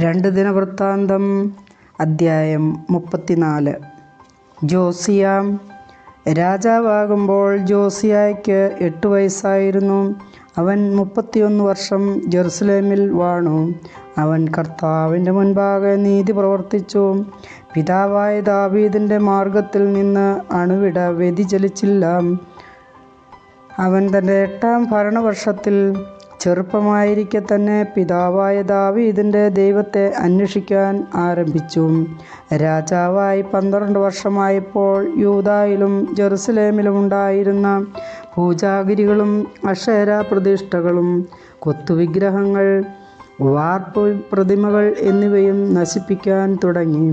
രണ്ട് ദിന ദിനവൃത്താന്തം അദ്ധ്യായം മുപ്പത്തിനാല്. ജോസിയാം രാജാവാകുമ്പോൾ ജോസിയായ്ക്ക് എട്ട് വയസ്സായിരുന്നു. അവൻ മുപ്പത്തിയൊന്ന് വർഷം ജെറുസലേമിൽ വാണു. അവൻ കർത്താവിന്റെ മുൻപാകെ നീതി പ്രവർത്തിച്ചു. പിതാവായ ദാവീദിന്റെ മാർഗത്തിൽ നിന്ന് അണുവിട വ്യതിചലിച്ചില്ല. അവൻ തന്റെ എട്ടാം ഭരണവർഷത്തിൽ ചെറുപ്പമായിരിക്കെ തന്നെ പിതാവായ ദാവീദിന്റെ ദൈവത്തെ അന്വേഷിക്കാൻ ആരംഭിച്ചു. രാജാവായി പന്ത്രണ്ട് വർഷമായപ്പോൾ യൂതായിലും ജെറുസലേമിലും ഉണ്ടായിരുന്ന പൂജാഗിരികളും അക്ഷര പ്രതിഷ്ഠകളും കൊത്തുവിഗ്രഹങ്ങൾ വാർപ്പ് പ്രതിമകൾ എന്നിവയും നശിപ്പിക്കാൻ തുടങ്ങി.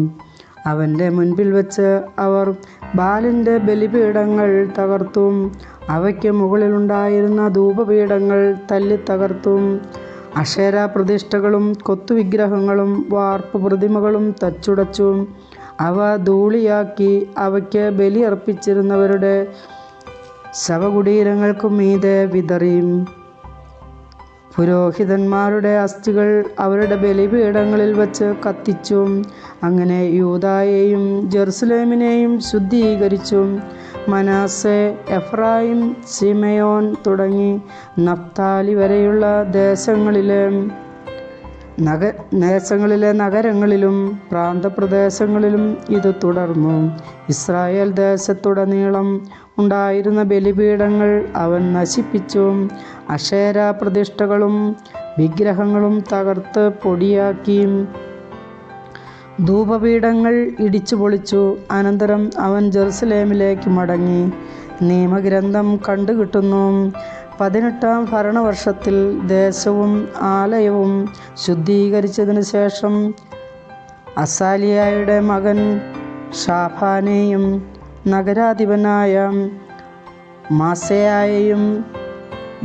അവന്റെ മുൻപിൽ വച്ച് അവർ ബാലിന്റെ ബലിപീഠങ്ങൾ തകർത്തും അവയ്ക്ക് മുകളിലുണ്ടായിരുന്ന ധൂപപീഠങ്ങൾ തല്ലിത്തകർത്തും അക്ഷര പ്രതിഷ്ഠകളും കൊത്തുവിഗ്രഹങ്ങളും വാർപ്പ് പ്രതിമകളും തച്ചുടച്ചു അവ ധൂളിയാക്കി അവയ്ക്ക് ബലിയർപ്പിച്ചിരുന്നവരുടെ ശവകുടീരങ്ങൾക്കു മീതെ വിതറി പുരോഹിതന്മാരുടെ അസ്ഥികൾ അവരുടെ ബലിപീഠങ്ങളിൽ വച്ച് കത്തിച്ചു അങ്ങനെ യൂതായെയും ജെറുസലേമിനെയും ശുദ്ധീകരിച്ചു മനാസെ എഫ്രായിം സിമയോൻ തുടങ്ങി നഫ്താലി വരെയുള്ള ദേശങ്ങളിലെ നഗ ദേശങ്ങളിലെ നഗരങ്ങളിലും പ്രാന്തപ്രദേശങ്ങളിലും ഇത് തുടർന്നു. ഇസ്രായേൽ ദേശത്തുടനീളം ഉണ്ടായിരുന്ന ബലിപീഠങ്ങൾ അവൻ നശിപ്പിച്ചു. അക്ഷേര പ്രതിഷ്ഠകളും വിഗ്രഹങ്ങളും തകർത്ത് പൊടിയാക്കി. ധൂപപീഠങ്ങൾ ഇടിച്ചു പൊളിച്ചു. അനന്തരം അവൻ ജെറുസലേമിലേക്ക് മടങ്ങി. നിയമഗ്രന്ഥം കണ്ടുകിട്ടുന്നു. പതിനെട്ടാം ഭരണവർഷത്തിൽ ദേശവും ആലയവും ശുദ്ധീകരിച്ചതിനു ശേഷം അസാലിയായുടെ മകൻ ഷാഫാനെയും നഗരാധിപനായ മാസയായെയും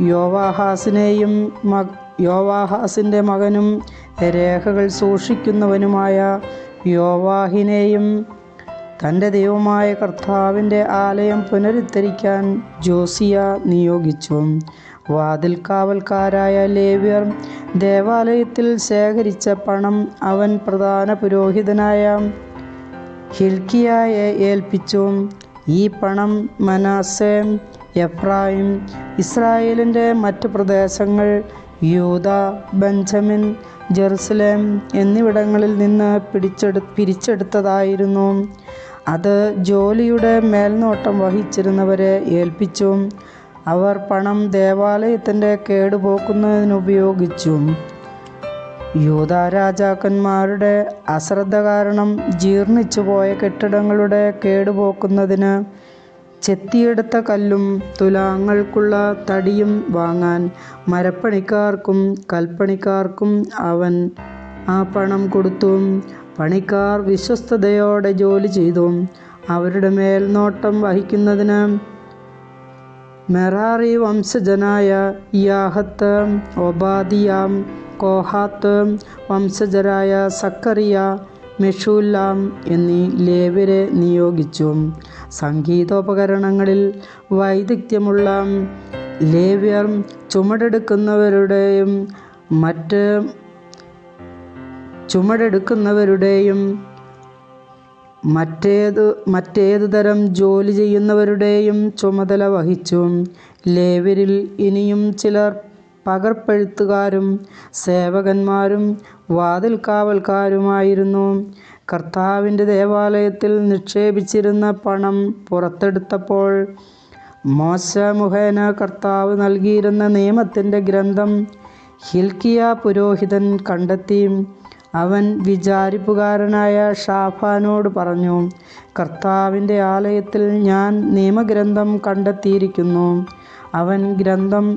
യോവാഹാസിനെയും മ യോവാഹാസിന്റെ മകനും രേഖകൾ സൂക്ഷിക്കുന്നവനുമായ യോവാഹിനെയും തന്റെ ദൈവമായ കർത്താവിന്റെ ആലയം പുനരുദ്ധരിക്കാൻ ജോസിയ നിയോഗിച്ചു. വാതിൽ കാവൽക്കാരായ ലേവ്യർ ദേവാലയത്തിൽ ശേഖരിച്ച പണം അവൻ പ്രധാന പുരോഹിതനായ ഹിൽക്കിയായെ ഏൽപ്പിച്ചു. ഈ പണം മനാസെ എഫ്രായിം ഇസ്രായേലിന്റെ മറ്റ് പ്രദേശങ്ങൾ യൂത ബെഞ്ചമിൻ ജെറുസലേം എന്നിവിടങ്ങളിൽ നിന്ന് പിടിച്ചെടു പിരിച്ചെടുത്തതായിരുന്നു. അത് ജോലിയുടെ മേൽനോട്ടം വഹിച്ചിരുന്നവരെ ഏൽപ്പിച്ചും അവർ പണം ദേവാലയത്തിന്റെ കേടുപോക്കുന്നതിനുപയോഗിച്ചും യൂത രാജാക്കന്മാരുടെ അശ്രദ്ധ കാരണം ജീർണിച്ചുപോയ കെട്ടിടങ്ങളുടെ കേടുപോക്കുന്നതിന് ചെത്തിയെടുത്ത കല്ലും തുലാങ്ങൾക്കുള്ള തടിയും വാങ്ങാൻ മരപ്പണിക്കാർക്കും കൽപ്പണിക്കാർക്കും അവൻ ആ പണം കൊടുത്തു പണിക്കാർ വിശ്വസ്തയോടെ ജോലി ചെയ്തു. അവരുടെ മേൽനോട്ടം വഹിക്കുന്നതിന് മെറാറി വംശജനായ യാഹത്ത് ഒബാദിയാം കോഹാത്ത് വംശജരായ സക്കറിയ മെഷുല്ലാം എന്നീ ലേവരെ നിയോഗിച്ചു. സംഗീതോപകരണങ്ങളിൽ വൈദഗ്ധ്യമുള്ള ലേവ്യർ ചുമടെടുക്കുന്നവരുടെയും മറ്റ് ചുമടെടുക്കുന്നവരുടെയും മറ്റേതു മറ്റേതു തരം ജോലി ചെയ്യുന്നവരുടെയും ചുമതല വഹിച്ചു. ലേവരിൽ ഇനിയും ചിലർ പകർപ്പെഴുത്തുകാരും സേവകന്മാരും വാതിൽ കാവൽക്കാരുമായിരുന്നു കർത്താവിന്റെ ദേവാലയത്തിൽ നിക്ഷേപിച്ചിരുന്ന പണം പുറത്തെടുത്തപ്പോൾ മോശ മുഖേന കർത്താവ് നൽകിയിരുന്ന നിയമത്തിന്റെ ഗ്രന്ഥം ഹിൽക്കിയ പുരോഹിതൻ കണ്ടെത്തി. അവൻ വിചാരിപ്പുകാരനായ ഷാഫാനോട് പറഞ്ഞു കർത്താവിന്റെ ആലയത്തിൽ ഞാൻ നിയമഗ്രന്ഥം കണ്ടെത്തിയിരിക്കുന്നു. അവൻ ഗ്രന്ഥം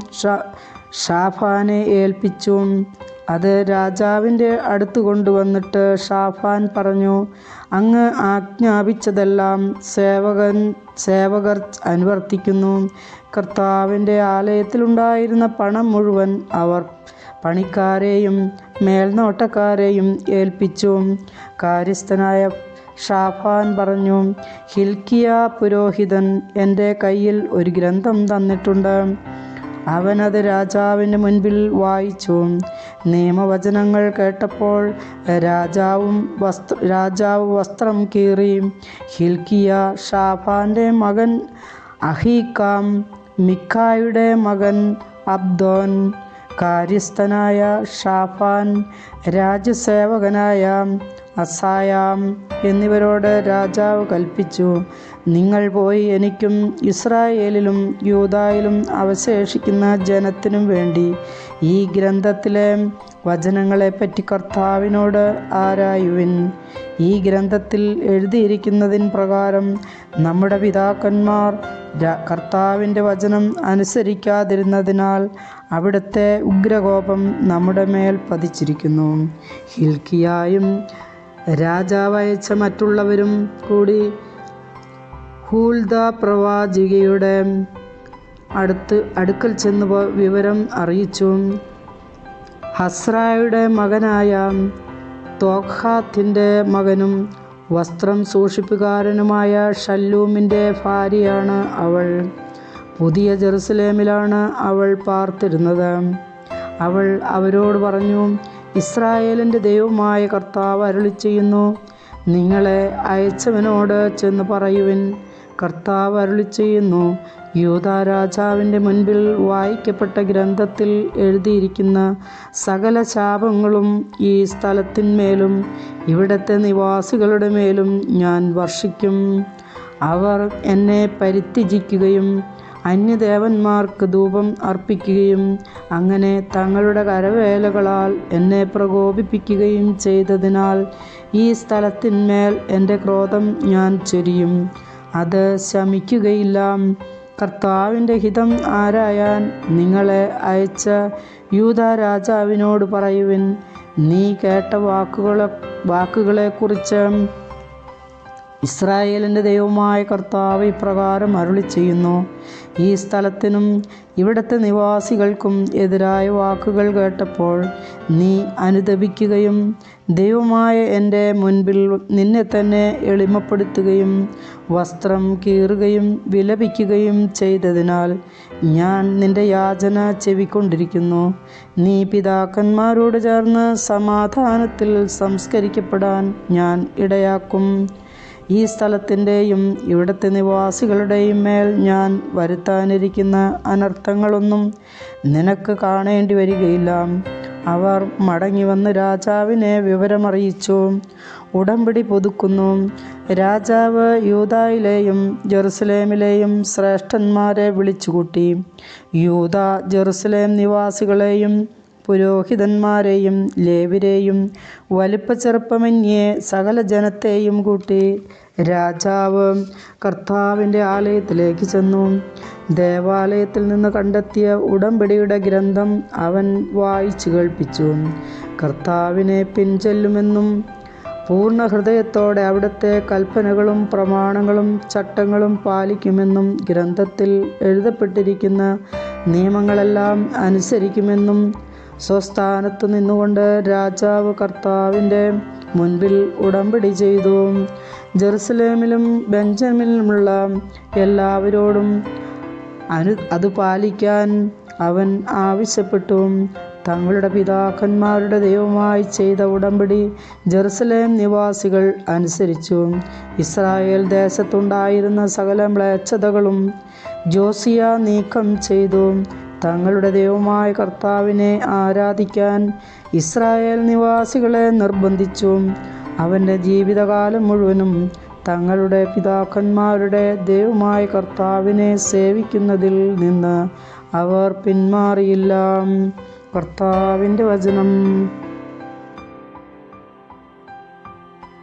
ഷാഫാനെ ഏൽപ്പിച്ചു. അത് രാജാവിന്റെ അടുത്ത് കൊണ്ടുവന്നിട്ട് ഷാഫാൻ പറഞ്ഞു അങ്ങ് ആജ്ഞാപിച്ചതെല്ലാം സേവകൻ സേവകർ അനുവർത്തിക്കുന്നു. കർത്താവിന്റെ ആലയത്തിലുണ്ടായിരുന്ന പണം മുഴുവൻ അവർ പണിക്കാരെയും മേൽനോട്ടക്കാരെയും ഏൽപ്പിച്ചു. കാര്യസ്ഥനായ ഷാഫാൻ പറഞ്ഞു ഹിൽക്കിയ പുരോഹിതൻ എന്റെ കയ്യിൽ ഒരു ഗ്രന്ഥം തന്നിട്ടുണ്ട്. അവനത് രാജാവിന്റെ മുൻപിൽ വായിച്ചു. നിയമവചനങ്ങൾ കേട്ടപ്പോൾ രാജാവും വസ്ത്ര രാജാവ് വസ്ത്രം കീറി ഹിൽക്കിയ ഷാഫാന്റെ മകൻ അഹീക്കാം മിക്കായുടെ മകൻ അബ്ദോൻ കാര്യസ്ഥനായ ഷാഫാൻ രാജ്യസേവകനായ അസായാം എന്നിവരോട് രാജാവ് കൽപ്പിച്ചു നിങ്ങൾ പോയി എനിക്കും ഇസ്രായേലിലും യൂതായിലും അവശേഷിക്കുന്ന ജനത്തിനും വേണ്ടി ഈ ഗ്രന്ഥത്തിലെ വചനങ്ങളെപ്പറ്റി കർത്താവിനോട് ആരായുവിൻ? ഈ ഗ്രന്ഥത്തിൽ എഴുതിയിരിക്കുന്നതിൻ പ്രകാരം നമ്മുടെ പിതാക്കന്മാർ കർത്താവിന്റെ വചനം അനുസരിക്കാതിരുന്നതിനാൽ അവിടുത്തെ ഉഗ്രകോപം നമ്മുടെ മേൽ പതിച്ചിരിക്കുന്നു. ഹിൽക്കിയായും രാജാവയച്ച മറ്റുള്ളവരും കൂടി ഹൂൽദ പ്രവാചികയുടെ അടുത്ത് അടുക്കൽ ചെന്ന് വിവരം അറിയിച്ചു ഹസ്രായുടെ മകനായ തോഖാത്തിന്റെ മകനും വസ്ത്രം സൂക്ഷിപ്പുകാരനുമായ ഷല്ലൂമിന്റെ ഭാര്യയാണ് അവൾ. പുതിയ ജെറുസലേമിലാണ് അവൾ പാർത്തിരുന്നത്. അവൾ അവരോട് പറഞ്ഞു ഇസ്രായേലിന്റെ ദൈവമായ കർത്താവ് അരുളി ചെയ്യുന്നു നിങ്ങളെ അയച്ചവനോട് ചെന്ന് പറയുവിൻ. കർത്താവ് അരുളി ചെയ്യുന്നു. യൂതാ രാജാവിന്റെ മുൻപിൽ വായിക്കപ്പെട്ട ഗ്രന്ഥത്തിൽ എഴുതിയിരിക്കുന്ന സകല ശാപങ്ങളും ഈ സ്ഥലത്തിന്മേലും ഇവിടുത്തെ നിവാസികളുടെ മേലും ഞാൻ വർഷിക്കും. അവർ എന്നെ പരിത്യജിക്കുകയും അന്യദേവന്മാർക്ക് ധൂപം അർപ്പിക്കുകയും അങ്ങനെ തങ്ങളുടെ കരവേലകളാൽ എന്നെ പ്രകോപിപ്പിക്കുകയും ചെയ്തതിനാൽ ഈ സ്ഥലത്തിന്മേൽ എന്റെ ക്രോധം ഞാൻ ചൊരിയും. അത് ശമിക്കുകയില്ല. കർത്താവിന്റെ ഹിതം ആരായാൻ നിങ്ങളെ അയച്ച യൂത രാജാവിനോട് പറയുവിൻ നീ കേട്ട വാക്കുകളെ വാക്കുകളെക്കുറിച്ച് ഇസ്രായേലിന്റെ ദൈവമായ കർത്താവ് ഇപ്രകാരം അരുളി ചെയ്യുന്നു ഈ സ്ഥലത്തിനും ഇവിടുത്തെ നിവാസികൾക്കും എതിരായ വാക്കുകൾ കേട്ടപ്പോൾ നീ അനുദപിക്കുകയും ദൈവമായ എന്റെ മുൻപിൽ നിന്നെ തന്നെ എളിമപ്പെടുത്തുകയും വസ്ത്രം കീറുകയും വിലപിക്കുകയും ചെയ്തതിനാൽ ഞാൻ നിന്റെ യാചന ചെവിക്കൊണ്ടിരിക്കുന്നു. നീ പിതാക്കന്മാരോട് ചേർന്ന് സമാധാനത്തിൽ സംസ്കരിക്കപ്പെടാൻ ഞാൻ ഇടയാക്കും. ഈ സ്ഥലത്തിന്റെയും ഇവിടുത്തെ നിവാസികളുടെയും മേൽ ഞാൻ വരുത്താനിരിക്കുന്ന അനർത്ഥങ്ങളൊന്നും നിനക്ക് കാണേണ്ടി വരികയില്ല. അവർ മടങ്ങി വന്ന് രാജാവിനെ വിവരമറിയിച്ചു. ഉടമ്പടി പുതുക്കുന്നു. രാജാവ് യൂതായിലെയും ജെറുസലേമിലെയും ശ്രേഷ്ഠന്മാരെ വിളിച്ചുകൂട്ടി. യൂത ജെറുസലേം നിവാസികളെയും പുരോഹിതന്മാരെയും ലേവിരെയും വലിപ്പച്ചെറുപ്പമന്യേ സകല ജനത്തെയും കൂട്ടി രാജാവ് കർത്താവിന്റെ ആലയത്തിലേക്ക് ചെന്നു. ദേവാലയത്തിൽ നിന്ന് കണ്ടെത്തിയ ഉടമ്പടിയുടെ ഗ്രന്ഥം അവൻ വായിച്ചു കേൾപ്പിച്ചു. കർത്താവിനെ പിൻചെല്ലുമെന്നും പൂർണ ഹൃദയത്തോടെ അവിടുത്തെ കൽപ്പനകളും പ്രമാണങ്ങളും ചട്ടങ്ങളും പാലിക്കുമെന്നും ഗ്രന്ഥത്തിൽ എഴുതപ്പെട്ടിരിക്കുന്ന നിയമങ്ങളെല്ലാം അനുസരിക്കുമെന്നും സ്വസ്ഥാനത്ത് നിന്നുകൊണ്ട് രാജാവ് കർത്താവിന്റെ മുൻപിൽ ഉടമ്പടി ചെയ്തു. ജെറുസലേമിലും ബെഞ്ചമിലുമുള്ള എല്ലാവരോടും അനു അത് പാലിക്കാൻ അവൻ ആവശ്യപ്പെട്ടു. തങ്ങളുടെ പിതാക്കന്മാരുടെ ദൈവമായി ചെയ്ത ഉടമ്പടി ജെറുസലേം നിവാസികൾ അനുസരിച്ചു. ഇസ്രായേൽ ദേശത്തുണ്ടായിരുന്ന സകല മ്ലേച്ഛതകളും ജോസിയ നീക്കം ചെയ്തു. തങ്ങളുടെ ദൈവമായ കർത്താവിനെ ആരാധിക്കാൻ ഇസ്രായേൽ നിവാസികളെ നിർബന്ധിച്ചു അവന്റെ ജീവിതകാലം മുഴുവനും തങ്ങളുടെ പിതാക്കന്മാരുടെ ദൈവമായ കർത്താവിനെ സേവിക്കുന്നതിൽ നിന്ന് അവർ പിന്മാറിയില്ല. കർത്താവിന്റെ വചനം.